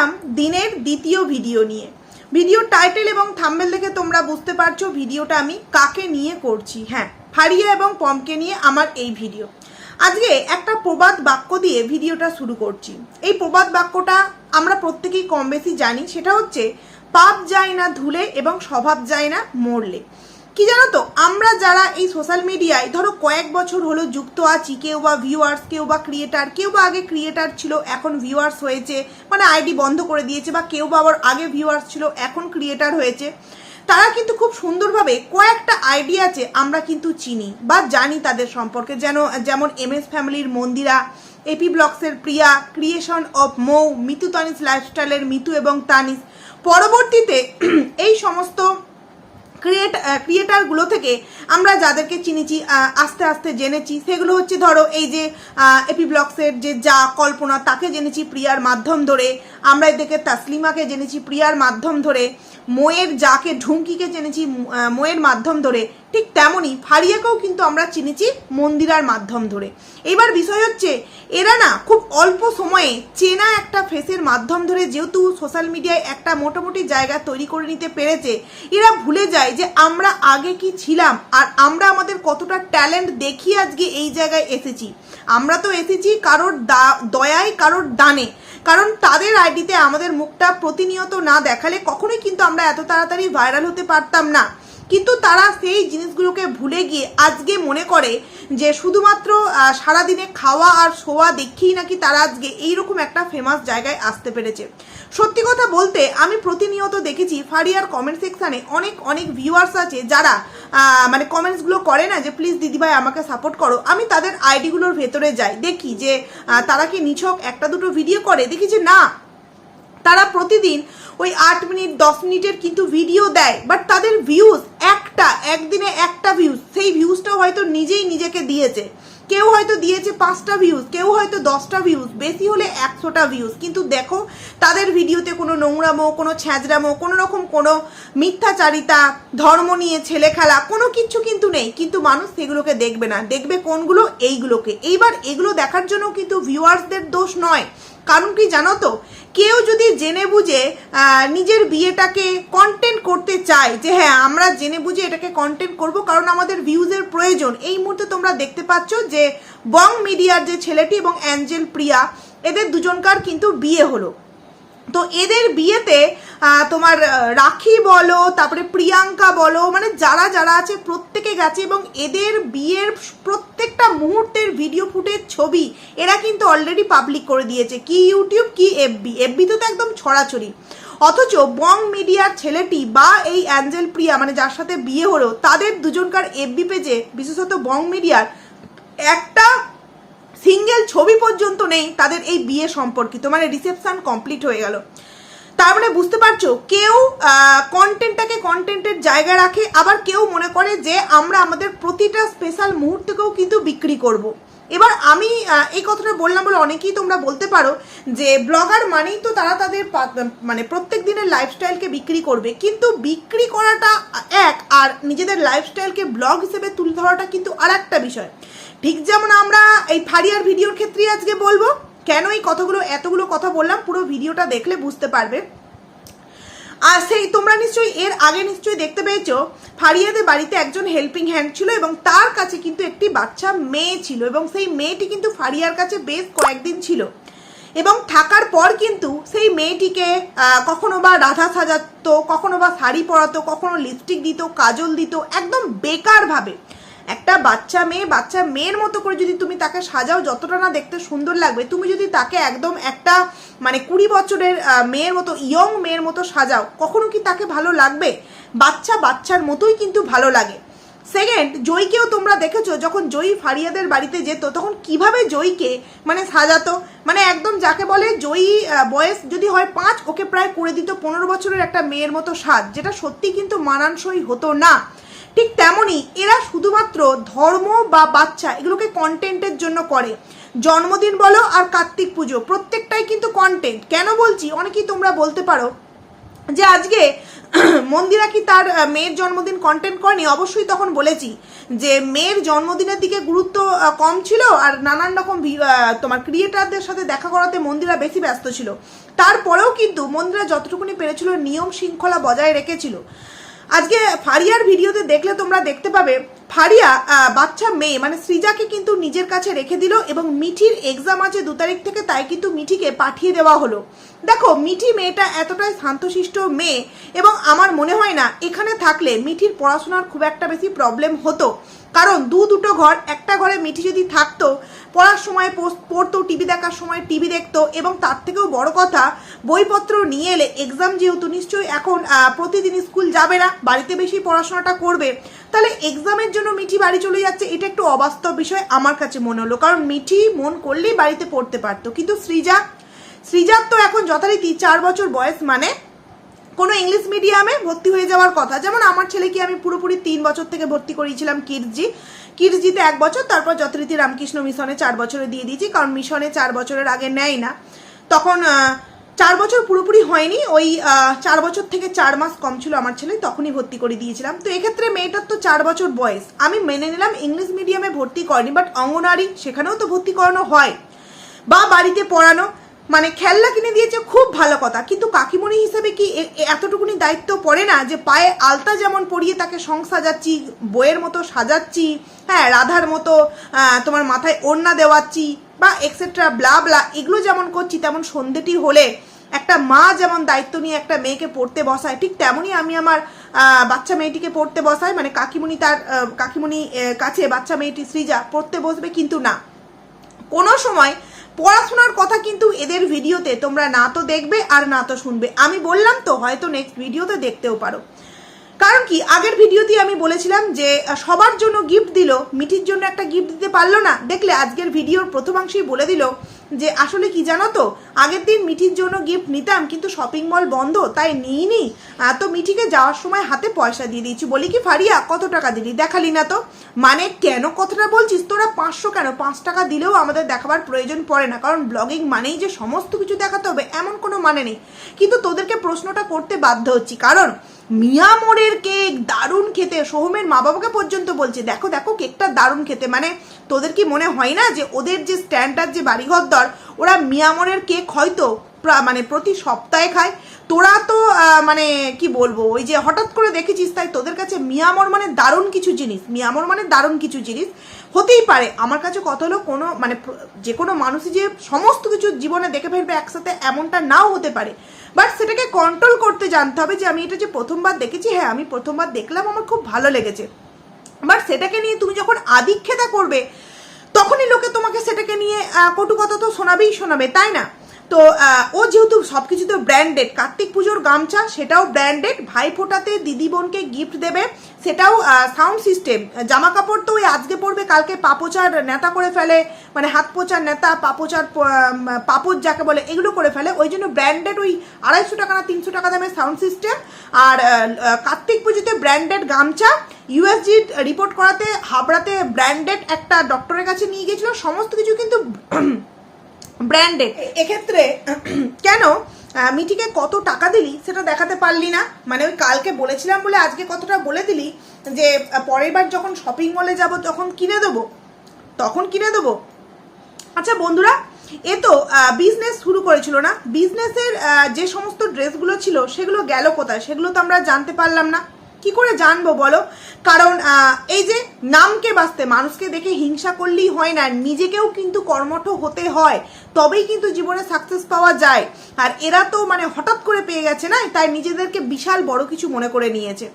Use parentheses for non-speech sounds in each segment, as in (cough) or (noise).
এলাম দিনের দ্বিতীয় ভিডিও নিয়ে। ভিডিও টাইটেল এবং থাম্বেল দেখে তোমরা বুঝতে পারছ ভিডিওটা আমি কাকে নিয়ে করছি। হ্যাঁ ফারিয়া এবং পমকে নিয়ে আমার এই ভিডিও আজকে একটা প্রবাদ বাক্য দিয়ে ভিডিওটা শুরু করছি। এই প্রবাদ বাক্যটা আমরা প্রত্যেকেই কম বেশি জানি। সেটা হচ্ছে, পাপ যায় না ধুলে এবং স্বভাব যায় না মরলে। কি জানো তো? আমরা যারা এই সোশ্যাল মিডিয়ায় ধরো কয়েক বছর হলো যুক্ত আছি, কেউ বা ভিউয়ার্স কেউ বা ক্রিয়েটার কেউ বা আগে ক্রিয়েটার ছিল, এখন ভিউয়ার্স হয়েছে মানে আইডি বন্ধ করে দিয়েছে, বা কেউ বা আবার আগে ভিউয়ার্স ছিল, এখন ক্রিয়েটার হয়েছে। তারা কিন্তু খুব সুন্দরভাবে কয়েকটা আইডিয়া আছে, আমরা কিন্তু চিনি বা জানি তাদের সম্পর্কে। যেন, যেমন এম এস ফ্যামিলির মন্দিরা এপি ব্লগসের প্রিয়া ক্রিয়েশন অফ মৌ মিতু তানিস লাইফস্টাইলের মিতু এবং তানিস। পরবর্তীতে এই সমস্ত ক্রিয়েট ক্রিয়েটারগুলো থেকে আমরা যাদেরকে চিনেছি আস্তে আস্তে জেনেছি, সেগুলো হচ্ছে ধরো এই যে এপি ব্লগসের যে যা কল্পনা, তাকে জেনেছি প্রিয়ার মাধ্যম ধরে। আমরা এদিকে তাসলিমাকে জেনেছি প্রিয়ার মাধ্যম ধরে। মোয়ের যাকে ঢুমকিকে চেনেছি মোয়ের মাধ্যম ধরে, ঠিক তেমনই ফারিয়াকেও কিন্তু আমরা চিনেছি মন্দিরার মাধ্যম ধরে। এবার বিষয় হচ্ছে, এরা না খুব অল্প সময়ে চেনা একটা ফেসের মাধ্যম ধরে যেহেতু সোশ্যাল মিডিয়ায় একটা মোটামুটি জায়গা তৈরি করে নিতে পেরেছে, এরা ভুলে যায় যে আমরা আগে কি ছিলাম আর আমরা আমাদের কতটা ট্যালেন্ট দেখিয়ে আজকে এই জায়গায় এসেছি। আমরা তো এসেছি কারোর দা- দয়ায়, কারোর দানে। কারণ তাদের আইডিতে আমাদের মুখটা প্রতিনিয়ত না দেখালে কখনোই কিন্তু আমরা এত তাড়াতাড়ি ভাইরাল হতে পারতাম না। কিন্তু তারা সেই জিনিসগুলোকে ভুলে গিয়ে আজকে মনে করে যে শুধুমাত্র সারাদিনে খাওয়া আর শোয়া দেখেই নাকি তারা আজকে এইরকম একটা ফেমাস জায়গায় আসতে পেরেছে। সত্যি কথা বলতে, আমি প্রতিনিয়ত দেখেছি ফারিয়ার কমেন্ট সেকশানে অনেক অনেক ভিউয়ার্স আছে যারা মানে কমেন্টসগুলো করে না যে প্লিজ দিদিভাই, আমাকে সাপোর্ট করো। আমি তাদের আইডিগুলোর ভেতরে যাই, দেখি যে তারা কি নিছক একটা দুটো ভিডিও করে? দেখি যে, না তারা প্রতিদিন ওই আট মিনিট, দশ মিনিটের কিন্তু ভিডিও দেয় বাট তাদের ভিউজ একটা, একদিনে একটা ভিউজ সেই ভিউজটাও হয়তো নিজেই নিজেকে দিয়েছে। কেউ হয়তো দিয়েছে পাঁচটা ভিউজ কেউ হয়তো দশটা ভিউজ বেশি হলে একশোটা ভিউজ কিন্তু দেখো তাদের ভিডিওতে কোনো নোংরামো, কোনো ছ্যাঁচড়ামো, কোনো রকম কোনো মিথ্যাচারিতা, ধর্ম নিয়ে ছেলে খেলা, কোনো কিচ্ছু কিন্তু নেই, কিন্তু মানুষ সেগুলোকে দেখবে না। দেখবে কোনগুলো? এইগুলোকে। এইবার এগুলো দেখার জন্য কিন্তু ভিউয়ার্সদের দোষ নয়। কারণ কি জানো তো? কেউ যদি জেনে বুঝে নিজের বিয়েটাকে কন্টেন্ট করতে চায়, যে হ্যাঁ আমরা জেনে বুঝে এটাকে কন্টেন্ট করব কারণ আমাদের ভিউজের প্রয়োজন। এই মুহূর্তে তোমরা দেখতে পাচ্ছ যে বং মিডিয়ার যে ছেলেটি এবং অ্যাঞ্জেল প্রিয়া, এদের দুজনকার কিন্তু বিয়ে হলো। তো এদের বিয়েতে তোমার রাখি বলো, তারপরে প্রিয়াঙ্কা বলো মানে যারা যারা আছে প্রত্যেকে গেছে এবং এদের বিয়ের প্রত্যেকটা মুহূর্তের ভিডিও ফুটেজ ছবি এরা কিন্তু অলরেডি পাবলিক করে দিয়েছে। কি ইউটিউব কি এফবি এফবিতে তো একদম ছড়াছড়ি। অথচ বং মিডিয়ার ছেলেটি বা এই অ্যাঞ্জেল প্রিয়া মানে যার সাথে বিয়ে হলো, তাদের দুজনকার এফবি পেজে বিশেষত বং মিডিয়ার একটা সিঙ্গেল ছবি পর্যন্ত নেই তাদের এই বিয়ে সম্পর্কিত মানে রিসেপশন কমপ্লিট হয়ে গেল। তার মানে বুঝতে পারছ, কেউ কন্টেন্টটাকে কন্টেন্টের জায়গা রাখে, আবার কেউ মনে করে যে আমরা আমাদের প্রতিটা স্পেশাল মুহূর্তকেও কিন্তু বিক্রি করব। এবার আমি এই কথাটা বললাম বলে অনেকেই তোমরা বলতে পারো যে ব্লগার মানেই তো তারা তাদের মানে প্রত্যেক দিনের লাইফস্টাইলকে বিক্রি করবে। কিন্তু বিক্রি করাটা এক, আর নিজেদের লাইফস্টাইলকে ব্লগ হিসেবে তুলে ধরাটা কিন্তু আর একটা বিষয়। ঠিক যেমন আমরা এই ফারিয়ার ভিডিওর ক্ষেত্রেই আজকে বলব, কেন এই কথাগুলো এতগুলো কথা বললাম, পুরো ভিডিওটা দেখলে বুঝতে পারবে। আর সেই তোমরা নিশ্চয়ই, এর আগে নিশ্চয়ই দেখতে পেয়েছ, ফারিয়াদের বাড়িতে একজন হেল্পিং হ্যান্ড ছিল এবং তার কাছে কিন্তু একটি বাচ্চা মেয়ে ছিল এবং সেই মেয়েটি কিন্তু ফারিয়ার কাছে বেশ কয়েকদিন ছিল। এবং থাকার পর কিন্তু সেই মেয়েটিকে কখনো বা রাধা সাজাতো, কখনো বা শাড়ি পরাতো, কখনো লিপস্টিক দিত, কাজল দিত, একদম বেকারভাবে। একটা বাচ্চা মেয়ে, বাচ্চা মেয়ের মতো করে যদি তুমি তাকে সাজাও, যতটা না দেখতে সুন্দর লাগবে, তুমি যদি তাকে একদম একটা মানে কুড়ি বছরের মেয়ের মতো ইয়ং মেয়ের মতো সাজাও, কখনো কি তাকে ভালো লাগবে? বাচ্চা বাচ্চার মতোই কিন্তু ভালো লাগে। সেকেন্ড জয়কেও তোমরা দেখেছ, যখন জয়ী ফারিয়াদের বাড়িতে যেত, তখন কীভাবে জয়ীকে মানে সাজাতো? মানে একদম যাকে বলে জয়ী বয়স যদি হয় পাঁচ, ওকে প্রায় করে দিত পনেরো বছরের একটা মেয়ের মতো সাজ, যেটা সত্যি কিন্তু মানানসই হতো না। ঠিক তেমনই এরা শুধুমাত্র ধর্ম বা বাচ্চা এগুলোকে কন্টেন্টের জন্য করে। জন্মদিন বলো আর কার্তিক পুজো, প্রত্যেকটাই কিন্তু কন্টেন্ট কেন বলছি? অনেকেই তোমরা বলতে পারো যে আজকে (clears throat) মন্দিরা কি তার মেয়ের জন্মদিন কন্টেন্ট করেনি? অবশ্যই তখন বলেছি যে মেয়ের জন্মদিনের দিকে গুরুত্ব কম ছিল আর নানান রকম তোমার ক্রিয়েটারদের সাথে দেখা করাতে মন্দিরা বেশি ব্যস্ত ছিল। তারপরেও কিন্তু মন্দিরা যতটুকুনি পেরেছিল নিয়ম শৃঙ্খলা বজায় রেখেছিল। আজকে ফারিয়ার ভিডিওতে দেখলে তোমরা দেখতে পাবে ফারিয়া বাচ্চা মেয়ে মানে সৃজাকে কিন্তু নিজের কাছে রেখে দিল এবং মিঠির এক্সাম আছে দু তারিখ থেকে, তাই কিন্তু মিঠিকে পাঠিয়ে দেওয়া হলো। দেখো, মিঠি মেয়েটা এতটাই শান্তশিষ্ট মেয়ে এবং আমার মনে হয় না, এখানে থাকলে মিঠির পড়াশোনার খুব একটা বেশি প্রবলেম হতো। কারণ দু দুটো ঘর, একটা ঘরে মিঠি যদি থাকতো, পড়ার সময় পড়তো, টিভি দেখার সময় টিভি দেখতো এবং তার থেকেও বড় কথা, বইপত্র নিয়ে এলে এক্সাম যেহেতু, নিশ্চয়ই এখন প্রতিদিন স্কুল যাবে না, বাড়িতে বেশি পড়াশোনাটা করবে তাহলে এক্সামের জন্য মিঠি বাড়ি চলে যাচ্ছে, এটা একটু অবাস্তব বিষয় আমার কাছে মনে হলো। কারণ মিঠি মন করলেই বাড়িতে পড়তে পারতো। কিন্তু সৃজা, সৃজার তো এখন যথারীতি চার বছর বয়স মানে কোনো ইংলিশ মিডিয়ামে ভর্তি হয়ে যাওয়ার কথা। যেমন আমার ছেলেকে আমি পুরোপুরি তিন বছর থেকে ভর্তি করিয়েছিলাম কিডজি কিডজিতে এক বছর, তারপর যথারীতি রামকৃষ্ণ মিশনে চার বছরে দিয়ে দিয়েছি, কারণ মিশনে চার বছরের আগে নেয় না। তখন চার বছর পুরোপুরি হয়নি, ওই চার বছর থেকে চার মাস কম ছিল আমার ছেলে, তখনই ভর্তি করে দিয়েছিলাম। তো এক্ষেত্রে মেয়েটার তো চার বছর বয়স। আমি মেনে নিলাম ইংলিশ মিডিয়ামে ভর্তি করেনি বাট অঙ্গনারী সেখানেও তো ভর্তি করানো হয়। বা বাড়িতে পড়ানো মানে খেলনা কিনে দিয়েছে খুব ভালো কথা, কিন্তু কাকিমণি হিসেবে কি এতটুকুনি দায়িত্ব পড়ে না যে পায়ে আলতা যেমন পরিয়ে তাকে সং সাজাচ্ছি, বইয়ের মতো সাজাচ্ছি হ্যাঁ রাধার মতো তোমার মাথায় ওড়না দেওয়াচ্ছি বা এক্সেট্রা ব্লা ব্লা এগুলো যেমন করছি, তেমন সন্ধেটি হলে একটা মা যেমন দায়িত্ব নিয়ে একটা মেয়েকে পড়তে বসায়, ঠিক তেমনই আমি আমার বাচ্চা মেয়েটিকে পড়তে বসাই মানে কাকিমণি তার কাকিমণি কাছে বাচ্চা মেয়েটি সৃজা পড়তে বসবে কিন্তু না। কোনো সময় পড়াশোনার কথা কিন্তু এদের ভিডিওতে তোমরা না তো দেখবে আর না তো শুনবে। আমি বললাম তো হয়তো নেক্সট ভিডিওতে দেখতেও পারো। কারণ কি আগের ভিডিওতেই আমি বলেছিলাম যে সবার জন্য গিফট দিল মিঠির জন্য একটা গিফট দিতে পারল না। দেখলে আজকের ভিডিওর প্রথমাংশেই বলে দিল যে আসলে কি জানো তো আগের দিন মিঠির জন্য গিফট নিতাম কিন্তু শপিং মল বন্ধ তাই নিইনি। আহ, তো মিঠিকে যাওয়ার সময় হাতে পয়সা দিয়ে দিয়েছি। বলি কি ফারিয়া কত টাকা দিলি? দেখালি না তো। মানে কেন কথাটা বলছিস? তোরা পাঁচশো কেন? পাঁচ টাকা দিলেও আমাদের দেখাবার প্রয়োজন পড়ে না। কারণ ব্লগিং মানেই যে সমস্ত কিছু দেখাতে হবে এমন কোনো মানে নেই। কিন্তু তোদেরকে প্রশ্নটা করতে বাধ্য হচ্ছি। কারণ মিয়ামোরের কেক দারুণ খেতে, সোহমের মা বাবাকে পর্যন্ত বলছে। দেখো দেখো, কেকটা দারুণ খেতে। মানে তোদের কি মনে হয় না যে ওদের যে স্ট্যান্ডার্ড যে বাড়িঘর দর ওরা মিয়ামরের কেক হয়তো মানে প্রতি সপ্তাহে খায় তোরা তো মানে কি বলব, ওই যে হঠাৎ করে দেখেছিস তাই তোদের কাছে মিয়ামর মানে দারুণ কিছু জিনিস, মিয়ামর মানে দারুণ কিছু জিনিস হতেই পারে। আমার কাছে কত হলো কোনো মানে যে কোনো মানুষই যে সমস্ত কিছু জীবনে দেখে ফেলবে একসাথে এমনটা নাও হতে পারে। বাট সেটাকে কন্ট্রোল করতে জানতে হবে যে আমি এটা যে প্রথমবার দেখেছি হ্যাঁ আমি প্রথমবার দেখলাম, আমার খুব ভালো লেগেছে। বাট সেটাকে নিয়ে তুমি যখন আদিক্ষেতা করবে, তখনই লোকে তোমাকে সেটাকে নিয়ে কটু কথা তো শোনাবেই শোনাবে, তাই না? তো ও যেহেতু সব কিছু তো ব্র্যান্ডেড কার্তিক পুজোর গামছা, সেটাও ব্র্যান্ডেড ভাই ফোটাতে দিদি বোনকে গিফট দেবে, সেটাও সাউন্ড সিস্টেম জামা কাপড় তো ওই আজকে পরবে কালকে পাপোচার নেতা করে ফেলে মানে হাত পোচার নেতা, পাপোচার পাপোচ যাকে বলে, এগুলো করে ফেলে, ওই জন্য ব্র্যান্ডেড ওই আড়াইশো টাকা না তিনশো টাকা দামের সাউন্ড সিস্টেম আর কার্তিক পুজোতে ব্র্যান্ডেড গামছা ইউএসজি রিপোর্ট করাতে, হাবড়াতে ব্র্যান্ডেড একটা ডক্টরের কাছে নিয়ে গেছিল, সমস্ত কিছু কিন্তু ব্র্যান্ডেড এক্ষেত্রে, (clears throat) কেন মিঠিকে কত টাকা দিলি সেটা দেখাতে পারলি না? মানে ওই কালকে বলেছিলাম বলে আজকে কতটা বলে দিলি যে পরের বার যখন শপিং মলে যাব তখন কিনে দেবো? তখন কিনে দেবো? আচ্ছা বন্ধুরা, এ তো বিজনেস শুরু করেছিল না। বিজনেসের যে সমস্ত ড্রেসগুলো ছিল, সেগুলো গেল কোথায়? সেগুলো তো আমরা জানতে পারলাম না। কি করে জানব বলো? কারণ এই যে নামকে বাঁচতে, মানুষকে দেখে হিংসা করলেই হয় না নিজেকেও কিন্তু কর্মঠ হতে হয়, তবেই কিন্তু জীবনে সাকসেস পাওয়া যায়। আর এরা তো মানে হঠাৎ করে পেয়ে গেছে না, তাই নিজেদেরকে বিশাল বড় কিছু মনে করে নিয়েছে।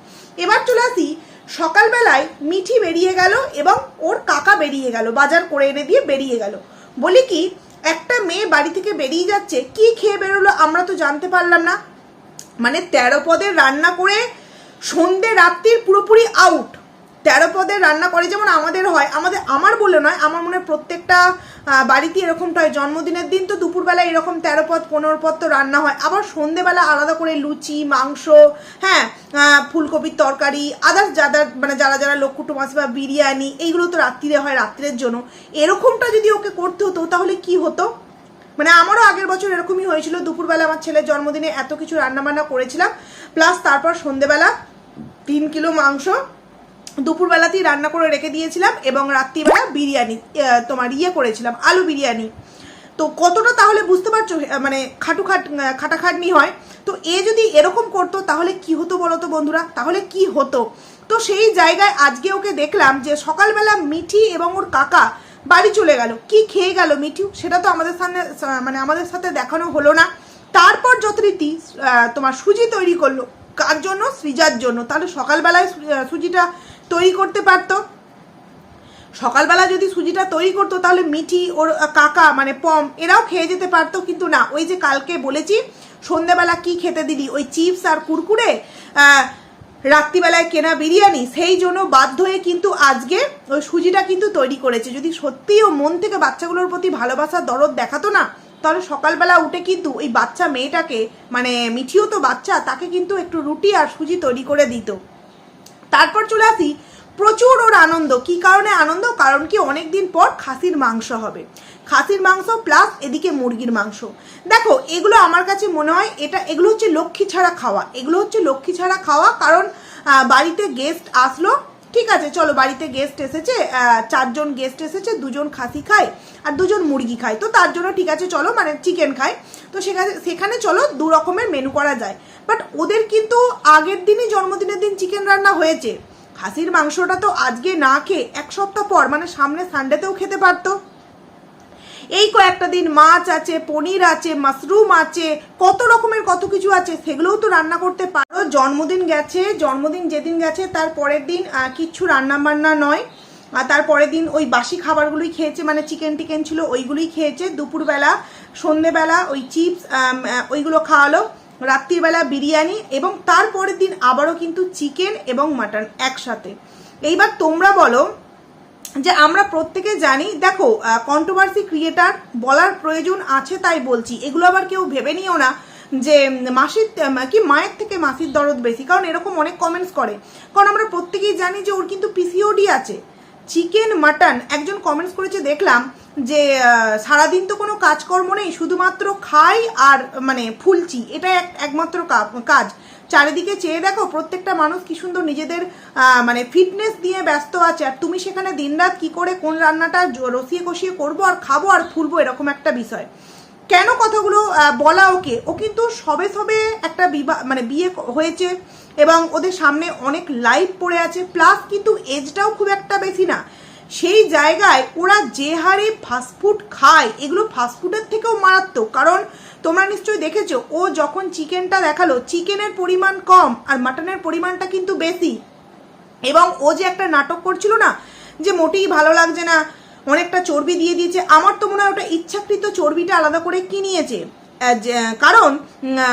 এবার চলে আসি, সকালবেলায় মিঠি বেরিয়ে গেল এবং ওর কাকা বেরিয়ে গেল, বাজার করে এনে দিয়ে বেরিয়ে গেল। বলি কি, একটা মেয়ে বাড়ি থেকে বেরিয়ে যাচ্ছে, কি খেয়ে বেরোলো আমরা তো জানতে পারলাম না। মানে তেরো পদের রান্না করে সন্ধে রাত্রির পুরোপুরি আউট তেরো পদের রান্না করে যেমন আমাদের হয়, আমাদের, আমার বলে নয়, আমার মনে হয় প্রত্যেকটা বাড়িতে এরকমটা হয়। জন্মদিনের দিন তো দুপুরবেলা এরকম তেরো পদ, পনেরো পদ তো রান্না হয়। আবার সন্ধেবেলা আলাদা করে লুচি, মাংস হ্যাঁ ফুলকপির তরকারি আদার্স যারা মানে যারা যারা লক্ষ্য মাছ বা বিরিয়ানি, এইগুলো তো রাত্রিরে হয়, রাত্রের জন্য। এরকমটা যদি ওকে করতে হতো, তাহলে কি হতো? মানে আমারও আগের বছর এরকমই হয়েছিল। দুপুরবেলা আমার ছেলের জন্মদিনে এত কিছু রান্নাবান্না করেছিলাম। প্লাস তারপর সন্ধেবেলা তিন কিলো মাংস দুপুরবেলাতেই রান্না করে রেখে দিয়েছিলাম এবং রাত্রিবেলা বিরিয়ানি তোমার ইয়ে করেছিলাম, আলু বিরিয়ানি। তো কতটা তাহলে বুঝতে পারছ মানে খাটু খাট খাটাখাটনি হয়? তো এ যদি এরকম করতো, তাহলে কি হতো বলো তো বন্ধুরা? তাহলে কি হতো? তো সেই জায়গায় আজকে ওকে দেখলাম যে সকালবেলা মিঠি এবং ওর কাকা বাড়ি চলে গেল। কি খেয়ে গেল মিঠু? সেটা তো আমাদের সামনে মানে আমাদের সাথে দেখানো হলো না। তারপর যথারীতি তোমার সুজি তৈরি করল। কার জন্য? সৃজার জন্য। তাহলে সকালবেলায় সুজিটা তৈরি করতে পারতো। সকালবেলা যদি সুজিটা তৈরি করতো, তাহলে মিঠি, ওর কাকা মানে পম, এরাও খেয়ে যেতে পারতো। কিন্তু না, ওই যে কালকে বলেছি, সন্ধেবেলা কি খেতে দিলি? ওই চিপস আর কুরকুরে রাত্রিবেলায় কেনা বিরিয়ানি, সেই জন্য বাধ্য হয়ে কিন্তু আজকে ওই সুজিটা কিন্তু তৈরি করেছে। যদি সত্যিই ও মন থেকে বাচ্চাগুলোর প্রতি ভালোবাসার দরদ দেখাতো না তাহলে সকালবেলা উঠে কিন্তু ওই বাচ্চা মেয়েটাকে মানে মিঠিও তো বাচ্চা, তাকে কিন্তু একটু রুটি আর সুজি তৈরি করে দিত। তারপর চলে আসি, প্রচুর ওর আনন্দ। কি কারণে আনন্দ? কারণ কি অনেক দিন পর খাসির মাংস হবে। খাসির মাংস প্লাস এদিকে মুরগির মাংস। দেখো, এগুলো আমার কাছে মনে হয় এটা, এগুলো হচ্ছে লক্ষ্মী ছাড়া খাওয়া। এগুলো হচ্ছে লক্ষ্মী ছাড়া খাওয়া কারণ বাড়িতে গেস্ট আসলো ঠিক আছে, চলো বাড়িতে গেস্ট এসেছে চারজন গেস্ট এসেছে, দুজন খাসি খায় আর দুজন মুরগি খায়। তো তার জন্য ঠিক আছে, চলো মানে চিকেন খায়। তো সেখানে সেখানে চলো, দু রকমের মেনু করা যায়। বাট ওদের কিন্তু আগের দিনই জন্মদিনের দিন চিকেন রান্না হয়েছে। খাসির মাংসটা তো আজকে না খেয়ে এক সপ্তাহ পর মানে সামনে সানডেতেও খেতে পারতো। এই কয়েকটা দিন মাছ আছে, পনির আছে, মাশরুম আছে, কত রকমের কত কিছু আছে, সেগুলোও তো রান্না করতে পারো। জন্মদিন গেছে, জন্মদিন যেদিন গেছে তার পরের দিন কিচ্ছু রান্না বান্না নয়। আর তারপরের দিন ওই বাসি খাবারগুলোই খেয়েছে মানে চিকেন টিকেন ছিল ওইগুলোই খেয়েছে। দুপুরবেলা, সন্ধেবেলা ওই চিপস ওইগুলো খাওয়ালো। রাত্রিবেলা বিরিয়ানি এবং তারপরের দিন আবারও কিন্তু চিকেন এবং মাটন একসাথে। এইবার তোমরা বলো যে আমরা প্রত্যেকে জানি, দেখো কন্ট্রোভার্সি ক্রিয়েটার বলার প্রয়োজন আছে তাই বলছি, এগুলো আবার কেউ ভেবে নিও না। যে মাসির কি মায়ের থেকে মাসির দরদ বেশি। কারণ এরকম অনেক কমেন্টস করে। কারণ আমরা প্রত্যেকেই জানি যে ওর কিন্তু পিসিওডি আছে। চিকেন মাটন একজন কমেন্টস করেছে, দেখলাম যে সারাদিন তো কোনো কাজকর্ম নেই, শুধুমাত্র খাই আর মানে ফুলছি এটা এক, একমাত্র কাজ। চারিদিকে চেয়ে দেখো, প্রত্যেকটা মানুষ কি সুন্দর নিজেদের মানে ফিটনেস দিয়ে ব্যস্ত আছে। আর তুমি সেখানে দিনরাত কি করে কোন রান্নাটা রসিয়ে কষিয়ে করব আর খাব আর ফুলবো, এরকম একটা বিষয়। কেন কথাগুলো বলা ওকে? ও কিন্তু সবে সবে একটা বিবাহ মানে বিয়ে হয়েছে এবং ওদের সামনে অনেক লাইভ পড়ে আছে প্লাস কিন্তু এজটাও খুব একটা বেশি না। সেই জায়গায় ওরা যে হারে ফাস্টফুড খায়, এগুলো ফাস্টফুডের থেকেও মারাত্মক। কারণ তোমরা নিশ্চয়ই দেখেছ, ও যখন চিকেনটা দেখাল চিকেনের পরিমাণ কম আর মাটনের পরিমাণটা কিন্তু বেশি। এবং ও যে একটা নাটক করছিল না, যে মোটেই ভালো লাগছে না অনেকটা চর্বি দিয়ে দিয়েছে। আমার তো মনে হয় ওটা ইচ্ছাকৃত চর্বিটা আলাদা করে কি নিয়েছে? আহ, যে- কারণ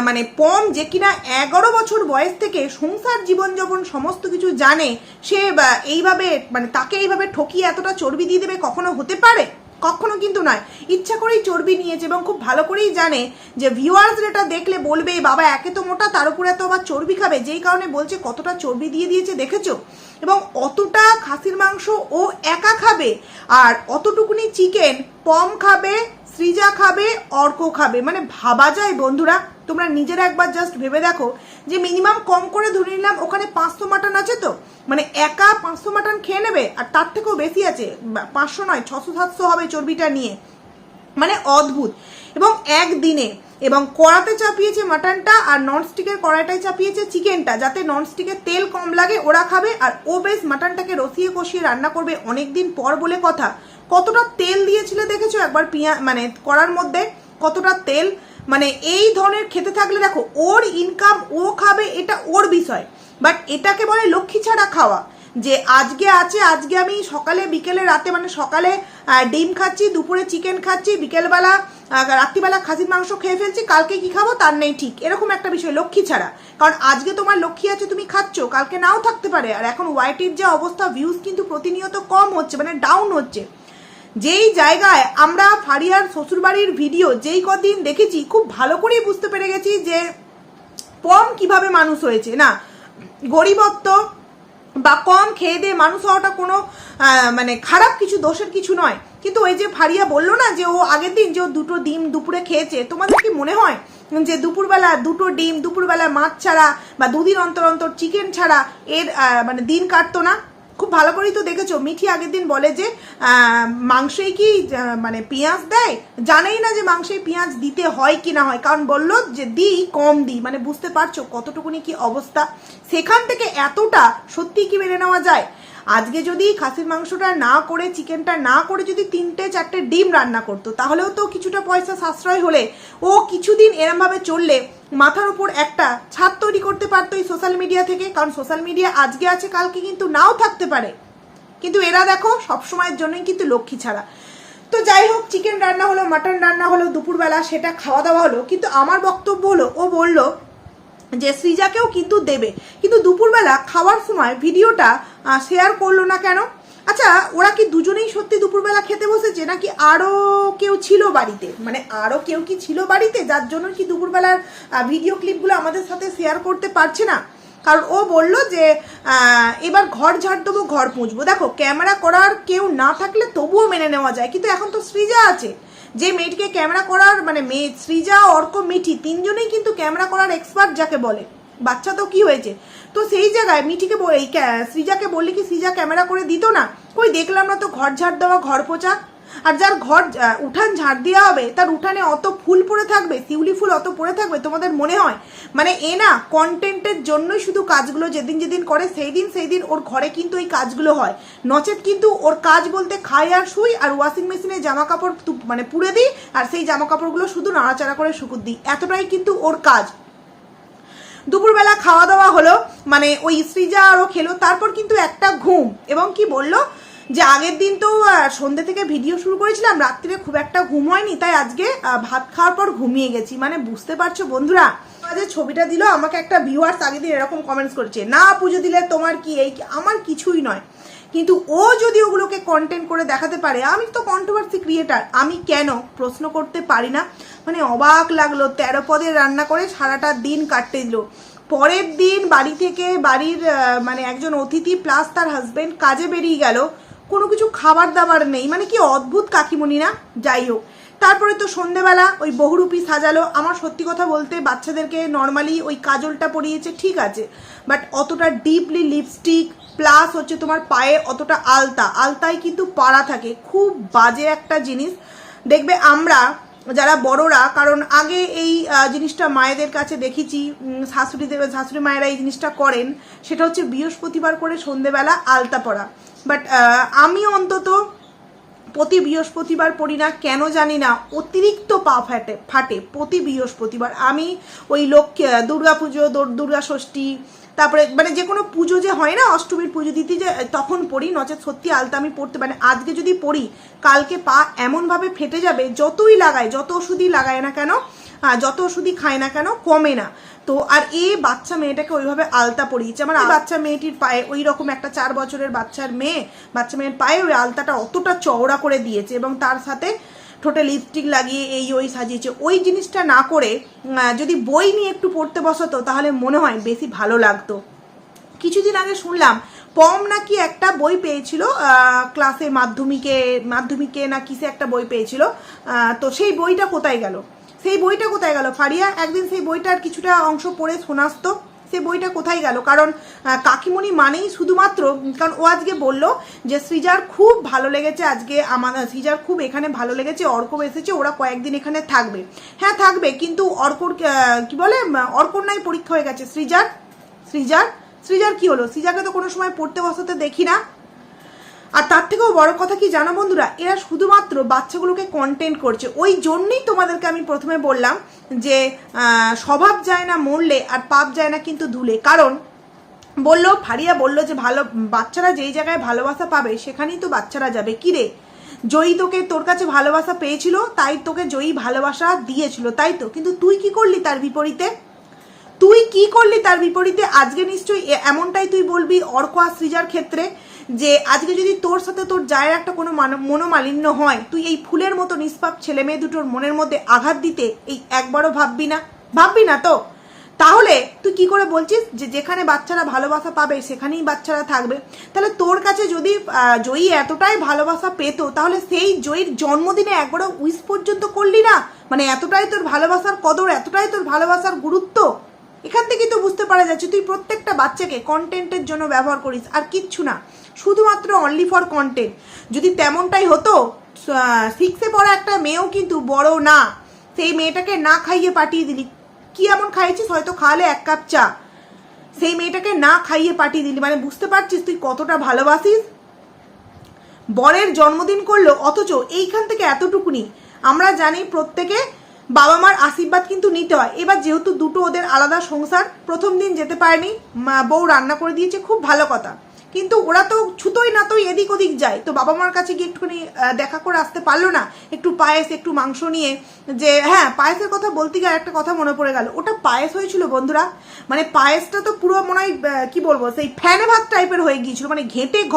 মানে পম যে কিনা এগারো বছর বয়স থেকে সংসার জীবনযাপন সমস্ত কিছু জানে সে এইভাবে মানে তাকে এইভাবে ঠকিয়ে এতটা চর্বি দিয়ে দেবে কখনো হতে পারে? কখনো কিন্তু নয়। ইচ্ছা করেই চর্বি নিয়েছে এবং খুব ভালো করেই জানে যে ভিউয়ার্স এটা দেখলে বলবে, বাবা, একে তো মোটা, তার উপরে তো আবার চর্বি খাবে। যেই কারণে বলছে, কতটা চর্বি দিয়ে দিয়েছে, দেখেছ? এবং অতটা খাসির মাংস ও একা খাবে, আর অতটুকুনি চিকেন পম খাবে, সৃজা খাবে, অর্ক খাবে। মানে ভাবা যায় বন্ধুরা তোমরা নিজেরা একবার জাস্ট ভেবে দেখো যে মিনিমাম কম করে ধরে নিলাম ওখানে পাঁচশো মাটন আছে তো? মানে একা পাঁচশো মাটন খেয়ে নেবে? আর তার থেকেও বেশি আছে পাঁচশো নয়, ছশো, সাতশো হবে চর্বিটা নিয়ে। মানে অদ্ভুত। এবং একদিনে, এবং কড়াতে চাপিয়েছে মাটনটা আর ননস্টিকের কড়াইটায় চাপিয়েছে চিকেনটা যাতে ননস্টিকের তেল কম লাগে, ওরা খাবে, আর ও বেশ মাটনটাকে রসিয়ে কষিয়ে রান্না করবে অনেক দিন পর বলে কথা। কতটা তেল দিয়েছিল দেখেছ একবার পিঁয়া মানে কড়ার মধ্যে? কতটা তেল? মানে এই ধরনের খেতে থাকলে দেখো, ওর ইনকাম ও খাবে, এটা ওর বিষয়। বাট এটাকে বলে লক্ষ্মী ছাড়া খাওয়া। যে আজকে আছে, আজকে আমি সকালে, বিকেলে, রাতে মানে সকালে ডিম খাচ্ছি, দুপুরে চিকেন খাচ্ছি, বিকেলবেলা রাত্রিবেলা খাসির মাংস খেয়ে ফেলছি, কালকে কি খাব? তার নেই ঠিক। এরকম একটা বিষয়, লক্ষ্মী ছাড়া। কারণ আজকে তোমার লক্ষ্মী আছে, তুমি খাচ্ছ, কালকে নাও থাকতে পারে। আর এখন ওয়াইটির যে অবস্থা ভিউজ কিন্তু প্রতিনিয়ত কম হচ্ছে মানে ডাউন হচ্ছে। যেই জায়গায় আমরা ফারিয়ার শ্বশুরবাড়ির ভিডিও যেই কদিন দেখেছি, খুব ভালো করেই বুঝতে পেরে গেছি যে পম কীভাবে মানুষ হয়েছে, না? গরিবত্ব বা কম খেয়ে দিয়ে মানুষ হওয়াটা কোনো মানে খারাপ কিছু, দোষের কিছু নয়। কিন্তু ওই যে ফারিয়া বলল না যে ও আগের দিন যে ও দুটো ডিম দুপুরে খেয়েছে, তোমাদের কি মনে হয় যে দুপুরবেলা দুটো ডিম, দুপুরবেলা মাছ ছাড়া বা দুদিন অন্তর অন্তর চিকেন ছাড়া এর মানে দিন কাটতো না? খুব ভালো করেই তো দেখেছ। মিঠি আগের দিন বলে যে মাংসে কি মানে পেঁয়াজ দেয়? জানেই না যে মাংসে পেঁয়াজ দিতে হয় কি না হয়। কারণ বলল যে দিই, কম দিই। মানে বুঝতে পারছ কতটুকুনি কি অবস্থা। সেখান থেকে এতটা সত্যি কি মেনে নেওয়া যায়? আজকে যদি খাসির মাংসটা না করে, চিকেনটা না করে যদি তিনটে, চারটে ডিম রান্না করতো, তাহলেও তো কিছুটা পয়সা সাশ্রয় হলে ও কিছুদিন এরমভাবে চললে মাথার উপর একটা ছাদ তৈরি করতে পারতো এই সোশ্যাল মিডিয়া থেকে। কারণ সোশ্যাল মিডিয়া আজকে আছে, কালকে কিন্তু নাও থাকতে পারে। কিন্তু এরা দেখো, সবসময়ের জন্যই কিন্তু লক্ষ্মী ছাড়া। তো যাই হোক চিকেন রান্না হলো মাটন রান্না হলো, দুপুরবেলা সেটা খাওয়া দাওয়া হলো। কিন্তু আমার বক্তব্য হলো, ও বলল যে সৃজাকেও কিন্তু দেবে। কিন্তু দুপুরবেলা খাওয়ার সময় ভিডিওটা শেয়ার করল না কেন? আচ্ছা ওরা কি দুজনেই সত্যি দুপুরবেলা খেতে বসেছে? নাকি আরও কেউ ছিল বাড়িতে? মানে আরও কেউ কি ছিল বাড়িতে? যার জন্য কি দুপুরবেলার ভিডিও ক্লিপগুলো আমাদের সাথে শেয়ার করতে পারছে না? কারণ ও বলল যে এবার ঘর ঝাড় দেবো, ঘর পুঁজবো। দেখো, ক্যামেরা করার কেউ না থাকলে তবুও মেনে নেওয়া যায়। কিন্তু এখন তো সৃজা আছে। যে মেয়েটিকে ক্যামেরা করার মানে মেয়ে সৃজা, অর্ক, মিঠি তিনজনেই কিন্তু ক্যামেরা করার এক্সপার্ট যাকে বলে। বাচ্চা তো কি হয়েছে? তো সেই জায়গায় মিঠিকে এই সৃজাকে বললে কি সৃজা ক্যামেরা করে দিত না? কই দেখলাম না তো ঘর ঝাড় দেওয়া, ঘর পোচা। আর যার ঘর উঠান ঝাড় দেওয়া হবে, তার উঠানে অত ফুল পড়ে থাকবে, শিউলি ফুল অত পড়ে থাকবে, তোমাদের মনে হয়? মানে এ না কন্টেন্টের জন্যই শুধু কাজগুলো যেদিন যেদিন করে সেই দিন সেই দিন ওর ঘরে কিন্তু এই কাজগুলো হয়। নচেত কিন্তু ওর কাজ বলতে খাই আর শুই আর ওয়াশিং মেশিনে জামা কাপড় মানে পুড়ে দিই আর সেই জামা কাপড়গুলো শুধু নাড়াচাড়া করে শুকুর দিই। এতটাই কিন্তু ওর কাজ। দুপুরবেলা খাওয়া দাওয়া হলো মানে ওই সৃজা আরও খেলো, তারপর কিন্তু একটা ঘুম। এবং কি বলল? যে আগের দিন তো সন্ধ্যে থেকে ভিডিও শুরু করেছিলাম, রাত্রিরে খুব একটা ঘুম হয়নি, তাই আজকে ভাত খাওয়ার পর ঘুমিয়ে গেছি। মানে বুঝতে পারছ বন্ধুরা, যে ছবিটা দিল, আমাকে একটা ভিউয়ার্স আগের দিন এরকম কমেন্টস করেছে, না পুজো দিলে তোমার কি এই আমার কিছুই নয়। কিন্তু ও যদি ওগুলোকে কন্টেন্ট করে দেখাতে পারে, আমি তো কন্ট্রোভার্সি ক্রিয়েটার আমি কেন? প্রশ্ন করতে পারি না। মানে অবাক লাগল, তেরো পদের রান্না করে সারাটা দিন কাটতে দিল পরের দিন বাড়ি থেকে বাড়ির মানে একজন অতিথি প্লাস তার হাজবেন্ড কাজে বেরিয়ে গেল। কোনো কিছু খাবার দাবার নেই। মানে কি অদ্ভুত কাকিমণি না যাই হোক। তারপরে তো সন্ধেবেলা ওই বহুরূপী সাজালো। আমার সত্যি কথা বলতে বাচ্চাদেরকে নর্মালি ওই কাজলটা পরিয়েছে ঠিক আছে। বাট অতটা ডিপলি লিপস্টিক প্লাস হচ্ছে তোমার পায়ে অতটা আলতা। আলতায় কিন্তু পাড়া থাকে। খুব বাজে একটা জিনিস। দেখবে আমরা যারা বড়রা, কারণ আগে এই জিনিসটা মায়েদের কাছে দেখেছি শাশুড়িদের শাশুড়ি মায়েরা এই জিনিসটা করেন, সেটা হচ্ছে বৃহস্পতিবার করে সন্ধেবেলা আলতা পরা। বাট আমি অন্তত প্রতি বৃহস্পতিবার পড়ি না, কেন জানি না, অতিরিক্ত পা ফাটে ফাটে প্রতি বৃহস্পতিবার। আমি ওই লক্ষ্মী দুর্গা পুজো দুর্গা ষষ্ঠী তারপরে মানে যে কোনো পুজো যে হয় না, অষ্টমীর পুজো দিতে যে, তখন পড়ি, নচেত সত্যি আলতা আমি পড়তে মানে আজকে যদি পড়ি, কালকে পা এমনভাবে ফেটে যাবে, যতই লাগায়, যত ওষুধই লাগায় না কেন যত ওষুধই খায় না কেন, কমে না। তো, আর এ বাচ্চা মেয়েটাকে ওইভাবে আলতা পরিয়েছে। আমার বাচ্চা মেয়েটির পায়ে ওই রকম একটা চার বছরের বাচ্চার মেয়ে, বাচ্চা মেয়ের পায়ে ওই আলতাটা অতটা চওড়া করে দিয়েছে এবং তার সাথে ঠোঁটে লিপস্টিক লাগিয়ে এই, ওই সাজিয়েছে। ওই জিনিসটা না করে যদি বই নিয়ে একটু পড়তে বসাতো, তাহলে মনে হয় বেশি ভালো লাগতো। কিছুদিন আগে শুনলাম, পম নাকি একটা বই পেয়েছিল ক্লাসে মাধ্যমিকে মাধ্যমিকে না কিসে একটা বই পেয়েছিল তো সেই বইটা কোথায় গেল? সেই বইটা কোথায় গেল? ফারিয়া, একদিন সেই বইটার কিছুটা অংশ পড়ে শোনাস সেই বইটা কোথায় গেল? কারণ কাকিমণি মানেই শুধুমাত্র, কারণ ও আজকে বলল যে সৃজার খুব ভালো লেগেছে আজকে আমার সৃজার খুব এখানে ভালো লেগেছে অর্ক এসেছে, ওরা কয়েকদিন এখানে থাকবে। হ্যাঁ থাকবে, কিন্তু অর্কর কি বলে অর্কর নাই পরীক্ষা হয়ে গেছে। সৃজার সৃজার সৃজার কি হলো? সৃজাকে তো কোনো সময় পড়তে বসাতে দেখি না। আর তার থেকেও বড় কথা কি জানো বন্ধুরা, এরা শুধুমাত্র বাচ্চাগুলোকে কন্টেন্ট করছে। ওই জন্যই তোমাদেরকে আমি প্রথমে বললাম যে স্বভাব যায় না মরলে আর পাপ যায় না কিন্তু ধুলে। কারণ বলল, ফারিয়া বলল যে, ভালো, বাচ্চারা যেই জায়গায় ভালোবাসা পাবে সেখানেই তো বাচ্চারা যাবে। কি রে? জয়ী তোকে তোর কাছে ভালোবাসা পেয়েছিল, তাই তোকে জয়ী ভালোবাসা দিয়েছিল, তাই তো? কিন্তু তুই কি করলি তার বিপরীতে? তুই কি করলি তার বিপরীতে? আজকে নিশ্চয়ই এমনটাই তুই বলবি অর্ক আর সৃজার ক্ষেত্রে। যে আজকে যদি তোর সাথে তোর জায়ের একটা কোনো মান- মনোমালিন্য হয়, তুই এই ফুলের মতো নিষ্পাপ ছেলে মেয়ে দুটোর মনের মধ্যে আঘাত দিতে এই একবারও ভাববি না? ভাববি না তো? তাহলে তুই কি করে বলছিস যে যেখানে বাচ্চারা ভালোবাসা পাবে সেখানেই বাচ্চারা থাকবে? তাহলে তোর কাছে যদি জয়ী এতটাই ভালোবাসা পেত, তাহলে সেই জয়ীর জন্মদিনে একবারও উইস পর্যন্ত করলি না? মানে এতটাই তোর ভালোবাসার কদর, এতটাই তোর ভালোবাসার গুরুত্ব? এখান থেকেই তো বুঝতে পারা যাচ্ছে, তুই প্রত্যেকটা বাচ্চাকে কন্টেন্টের জন্য ব্যবহার করিস, আর কিচ্ছু না। শুধুমাত্র অনলি ফর কন্টেন্ট যদি তেমনটাই হতো সিক্সে পড়া একটা মেয়েও কিন্তু বড় না। সেই মেয়েটাকে না খাইয়ে পাঠিয়ে দিলি। কি এমন খাইয়েছিস? হয়তো খাওয়ালে এক কাপ চা। সেই মেয়েটাকে না খাইয়ে পাঠিয়ে দিলি। মানে বুঝতে পারছিস তুই কতটা ভালোবাসিস? বরের জন্মদিন করল, অথচ এইখান থেকে এতটুকুনি। আমরা জানি প্রত্যেকে বাবা মার আশীর্বাদ কিন্তু নিতে হয়। এবার যেহেতু দুটো ওদের আলাদা সংসার, প্রথম দিন যেতে পারেনি বউ রান্না করে দিয়েছে, খুব ভালো কথা। কিন্তু ওরা তো ছুতোই না, তো এদিক ওদিক যায়। তো বাবা মার কাছে গিয়ে একটুখানি দেখা করে আসতে পারল না। একটু পায়েস, একটু মাংস নিয়ে যে হ্যাঁ পায়েসের কথা বলতে গিয়ে একটা কথা মনে পড়ে গেল। ওটা পায়েস হয়েছিল, বন্ধুরা? মানে পায়েসটা তো পুরো মনে হয় কী বলব, সেই ফ্যানে ভাত টাইপের হয়ে গিয়েছিল। মানে ঘেঁটে ঘ।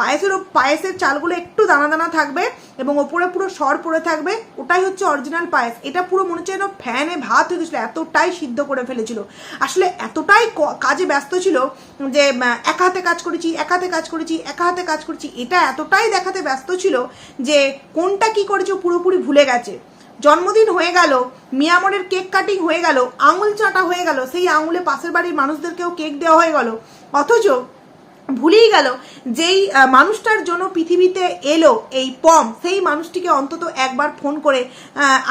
পায়েসের পায়েসের চালগুলো একটু দানা দানা থাকবে এবং ওপরে পুরো সর পড়ে থাকবে। ওটাই হচ্ছে অরিজিনাল পায়েস। এটা পুরো মনে হচ্ছে যেন ফ্যানে ভাত হয়ে গেছিল, এতটাই সিদ্ধ করে ফেলেছিল। আসলে এতটাই কাজে ব্যস্ত ছিল যে এক হাতে কাজ করেছি, এক হাতে কাজ করেছি, এক হাতে কাজ করেছি। এটা এতটাই দেখাতে ব্যস্ত ছিল যে, কোনটা কি করেছে পুরোপুরি ভুলে গেছে। জন্মদিন হয়ে গেল, মিয়ামরের কেক কাটিং হয়ে গেল, আঙুল চাটা হয়ে গেল, সেই আঙুলে পাশের বাড়ির মানুষদেরকেও কেক দেওয়া হয়ে গেল। অথচ ভুলেই গেল যেই মানুষটার জন্য পৃথিবীতে এলো এই পম, সেই মানুষটিকে অন্তত একবার ফোন করে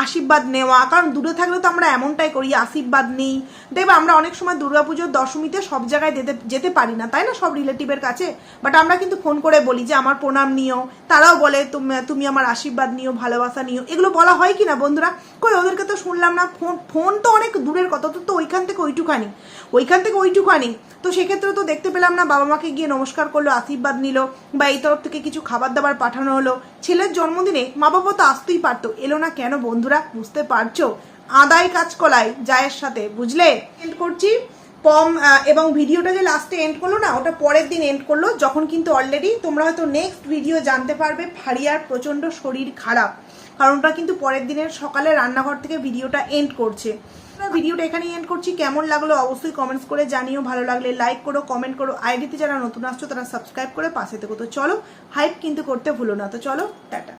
আশীর্বাদ নেওয়া। কারণ দূরে থাকলে তো আমরা এমনটাই করি, আশীর্বাদ নিই। দেখবে আমরা অনেক সময় দুর্গাপুজোর দশমীতে সব জায়গায় যেতে যেতে পারি না, তাই না? সব রিলেটিভের কাছে। বাট আমরা কিন্তু ফোন করে বলি যে, আমার প্রণাম নিও। তারাও বলে, তুমি আমার আশীর্বাদ নিও, ভালোবাসা নিও। এগুলো বলা হয় কি না বন্ধুরা? কই, ওদেরকে তো শুনলাম না। ফোন ফোন তো অনেক দূরের কথা তো তো ওইখান থেকে ওইটুখানি। ওইখান থেকে ওইটুখানি। তো সেক্ষেত্রে তো দেখতে পেলাম না, বাবা মাকে গিয়ে নমস্কার করল, আশীর্বাদ নিল বা এই তরফ থেকে কিছু খাবার দাবার পাঠানো হলো। ছেলের জন্মদিনে মা বাবা তো আসতেই পারতো। এলো না কেন বন্ধুরা, বুঝতে পারছ? আদায় কাজ কলাই জায়ের সাথে, বুঝলে? এন্ড করছি। পম এবং ভিডিওটা যে লাস্টে এন্ড করল না, ওটা পরের দিন এন্ড করল, যখন কিন্তু অলরেডি তোমরা হয়তো নেক্সট ভিডিও জানতে পারবে ফারিয়ার প্রচণ্ড শরীর খারাপ। কারণ ওটা কিন্তু পরের দিনের সকালে রান্নাঘর থেকে ভিডিওটা এন্ড করছে। ভিডিওটা এখানেই এন্ড করছি। কেমন লাগল অবশ্যই কমেন্টস করে জানিও। ভালো লাগলে লাইক করো কমেন্ট করো। আইডিতে যারা নতুন আসছো, তারা সাবস্ক্রাইব করে পাশে থেকো। তো চলো হাইপ কিন্তু করতে ভুলো না। তো চলো, টাটা।